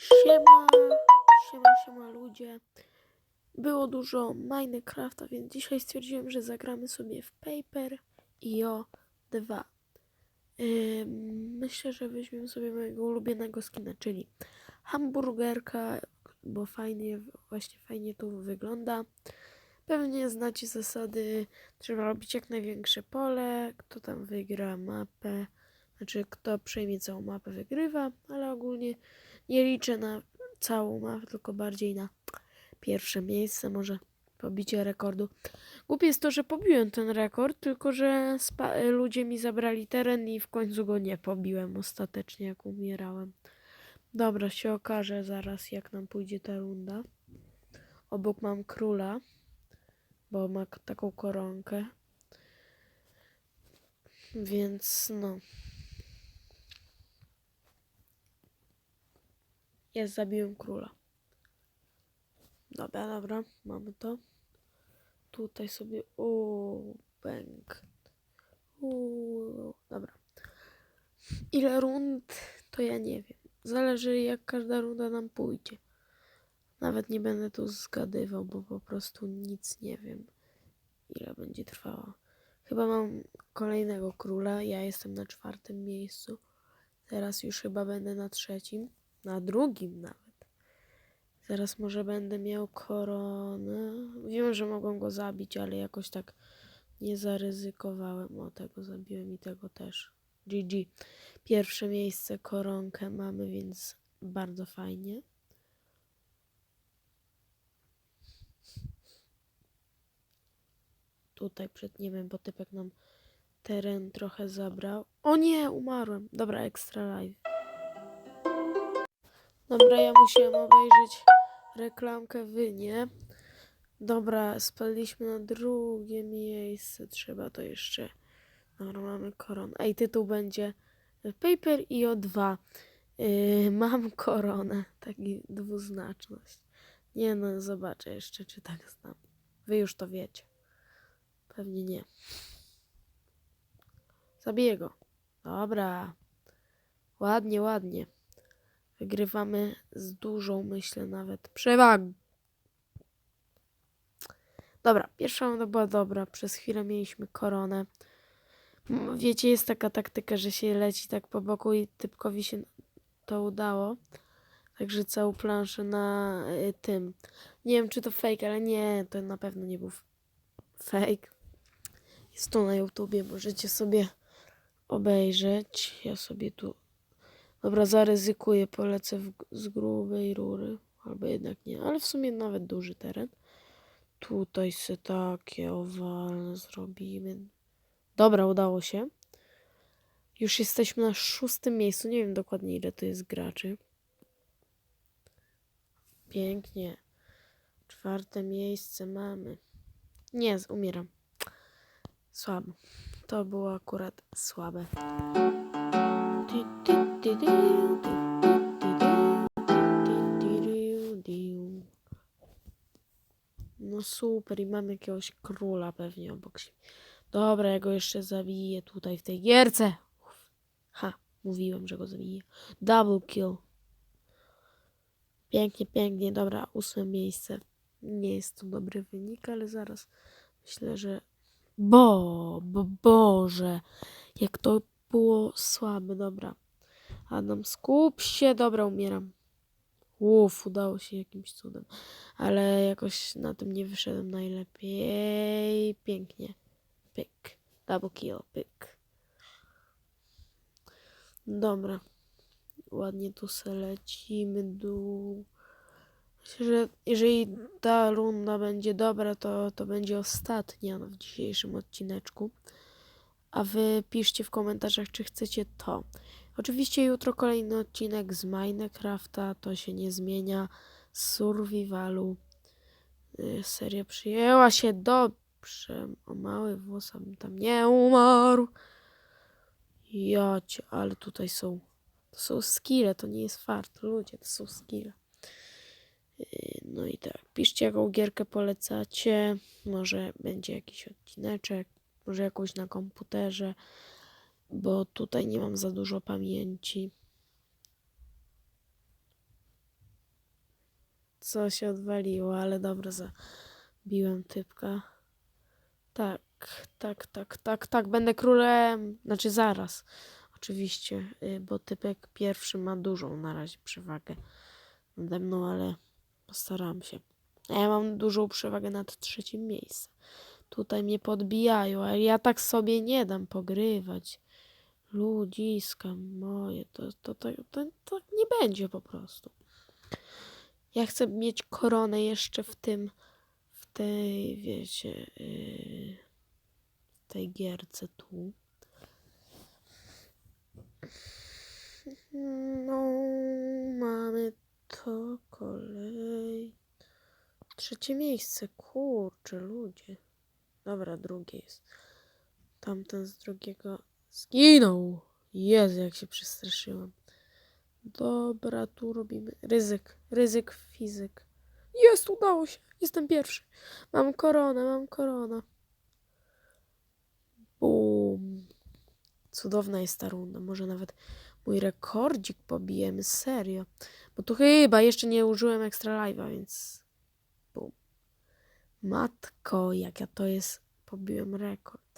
Siema, siema, siema ludzie. Było dużo Minecrafta, więc dzisiaj stwierdziłem, że zagramy sobie w Paper IO 2. Ym, myślę, że weźmiemy sobie mojego ulubionego skina, czyli hamburgerka, bo fajnie, właśnie fajnie tu wygląda. Pewnie znacie zasady, trzeba robić jak największe pole, kto tam wygra mapę, znaczy kto przejmie całą mapę wygrywa, ale ogólnie nie liczę na całą mapę, tylko bardziej na pierwsze miejsce, może pobicie rekordu. Głupie jest to, że pobiłem ten rekord, tylko że ludzie mi zabrali teren i w końcu go nie pobiłem ostatecznie, jak umierałem. Dobra, się okaże zaraz, jak nam pójdzie ta runda. Obok mam króla, bo ma taką koronkę. Więc no. Jest, zabiłem króla. Dobra, dobra, mamy to. Tutaj sobie. Uuu, bęk. Uuu, dobra. Ile rund, to ja nie wiem. Zależy, jak każda runda nam pójdzie. Nawet nie będę tu zgadywał, bo po prostu nic nie wiem, ile będzie trwała. Chyba mam kolejnego króla. Ja jestem na czwartym miejscu. Teraz już chyba będę na trzecim. Na drugim nawet. Zaraz może będę miał koronę. Wiem, że mogłem go zabić, ale jakoś tak nie zaryzykowałem. O, tego zabiłem i tego też. GG. Pierwsze miejsce, koronkę mamy, więc bardzo fajnie. Tutaj przed, nie wiem, bo typek nam teren trochę zabrał. O nie, umarłem. Dobra, extra live. Dobra, ja musiałem obejrzeć reklamkę, wy nie. Dobra, spadliśmy na drugie miejsce. Trzeba to jeszcze. Dobra, mamy koronę. Ej, tytuł będzie Paper IO 2. Yy, mam koronę. Taki dwuznaczność. Nie no, zobaczę jeszcze, czy tak znam. Wy już to wiecie. Pewnie nie. Zabiję go. Dobra. Ładnie, ładnie. Wygrywamy z dużą, myślę, nawet przewagą. Dobra, pierwsza runda była dobra. Przez chwilę mieliśmy koronę. Wiecie, jest taka taktyka, że się leci tak po boku i typkowi się to udało. Także całą planszę na y, tym. Nie wiem, czy to fake, ale nie, to na pewno nie był fake. Jest to na YouTubie, możecie sobie obejrzeć. Ja sobie tu Dobra, zaryzykuję, polecę w, z grubej rury. Albo jednak nie, ale w sumie nawet duży teren. Tutaj se takie owalne zrobimy. Dobra, udało się. Już jesteśmy na szóstym miejscu. Nie wiem dokładnie ile to jest graczy. Pięknie. Czwarte miejsce mamy. Nie, umieram. Słabo. To było akurat słabe. No super, i mam jakiegoś króla pewnie obok siebie. Dobra, ja go jeszcze zabiję tutaj w tej gierce. Ha, mówiłem, że go zabiję. Double kill. Pięknie, pięknie. Dobra, ósme miejsce. Nie jest to dobry wynik, ale zaraz myślę, że. Bo, bo, Boże, jak to było słabe, dobra. Adam, skup się, dobra, umieram. Uff, udało się jakimś cudem, ale jakoś na tym nie wyszedłem najlepiej. Pięknie. Pyk. Double kill, pyk. Dobra. Ładnie tu se lecimy dół. Myślę, że jeżeli ta runda będzie dobra, to, to będzie ostatnia w dzisiejszym odcineczku. A wy piszcie w komentarzach, czy chcecie to. Oczywiście jutro kolejny odcinek z Minecrafta, to się nie zmienia. Z Survivalu. Y, Seria przyjęła się dobrze. O mały włos abym tam nie umarł. Jocie, ale tutaj są. To są skille, to nie jest fart. Ludzie, to są skille. Y, No i tak, piszcie jaką gierkę polecacie. Może będzie jakiś odcineczek, może jakąś na komputerze, bo tutaj nie mam za dużo pamięci. co się odwaliło, ale dobra, zabiłem typka. Tak, tak, tak, tak, tak, będę królem. Znaczy zaraz, oczywiście, y, bo typek pierwszy ma dużą na razie przewagę nade mną, ale postaram się. Ja mam dużą przewagę nad trzecim miejscem. Tutaj mnie podbijają, ale ja tak sobie nie dam pogrywać. Ludziska moje, to, to, to, to, to nie będzie po prostu. Ja chcę mieć koronę jeszcze w tym, w tej, wiecie, yy, tej gierce tu. No, mamy to kolej. Trzecie miejsce, kurczę, ludzie. Dobra, drugie jest. Tamten z drugiego zginął. Jezu, jak się przestraszyłam. Dobra, tu robimy ryzyk, ryzyk, fizyk. Jest, udało się. Jestem pierwszy. Mam koronę, mam koronę. Bum. Cudowna jest ta runda. Może nawet mój rekordzik pobijemy, serio. Bo tu chyba jeszcze nie użyłem extra live'a, więc. Matko, jak ja to jest, pobiłem rekord.